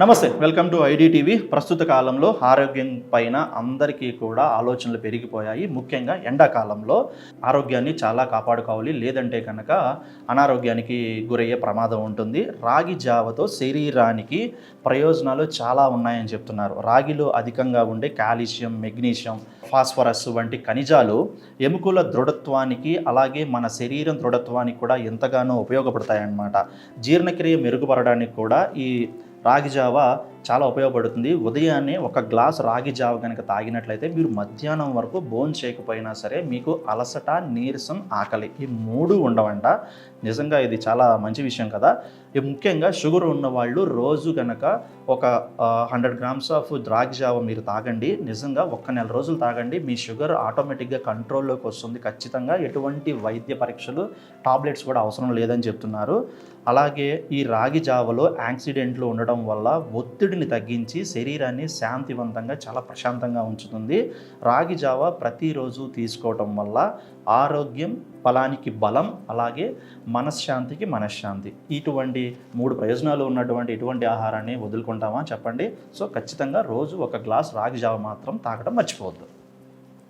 నమస్తే welcome to IDTV. ప్రస్తుత కాలంలో ఆరోగ్యం పైన అందరికీ కూడా ఆలోచనలు పెరిగిపోయాయి. ముఖ్యంగా ఎండాకాలంలో ఆరోగ్యాన్ని చాలా కాపాడుకోవాలి. లేదంటే కనుక అనారోగ్యానికి గురయ్యే ప్రమాదం ఉంటుంది. రాగి జావతో శరీరానికి ప్రయోజనాలు చాలా ఉన్నాయని చెప్తున్నారు. రాగిలో అధికంగా ఉండే కాల్షియం మెగ్నీషియం ఫాస్ఫరస్ వంటి ఖనిజాలు ఎముకల దృఢత్వానికి అలాగే మన శరీరం దృఢత్వానికి కూడా ఎంతగానో ఉపయోగపడతాయన్నమాట. జీర్ణక్రియ మెరుగుపడడానికి కూడా ఈ రాగి జావ చాలా ఉపయోగపడుతుంది. ఉదయాన్నే ఒక గ్లాస్ రాగి జావ కనుక తాగినట్లయితే మీరు మధ్యాహ్నం వరకు బోన్ చేయకపోయినా సరే మీకు అలసట నీరసం ఆకలి ఈ మూడు ఉండవంట. నిజంగా ఇది చాలా మంచి విషయం కదా. ఇది ముఖ్యంగా షుగర్ ఉన్న వాళ్ళు రోజు కనుక ఒక హండ్రెడ్ గ్రామ్స్ ఆఫ్ రాగి జావ మీరు తాగండి. నిజంగా ఒక్క నెల రోజులు తాగండి. మీ షుగర్ ఆటోమేటిక్గా కంట్రోల్లోకి వస్తుంది. ఖచ్చితంగా ఎటువంటి వైద్య పరీక్షలు టాబ్లెట్స్ కూడా అవసరం లేదని చెప్తున్నారు. అలాగే ఈ రాగి జావలో యాక్సిడెంట్లు ఉండడం వల్ల ఒత్తిడి ఒత్తిడిని తగ్గించి శరీరాన్ని శాంతివంతంగా చాలా ప్రశాంతంగా ఉంచుతుంది. రాగి జావ ప్రతిరోజు తీసుకోవటం వల్ల ఆరోగ్యం బలానికి బలం అలాగే మనశ్శాంతికి మనశ్శాంతి. ఇటువంటి మూడు ప్రయోజనాలు ఉన్నటువంటి ఇటువంటి ఆహారాన్ని వదులుకుంటామా చెప్పండి. సో ఖచ్చితంగా రోజు ఒక గ్లాస్ రాగి జావ మాత్రం తాగడం మర్చిపోవద్దు.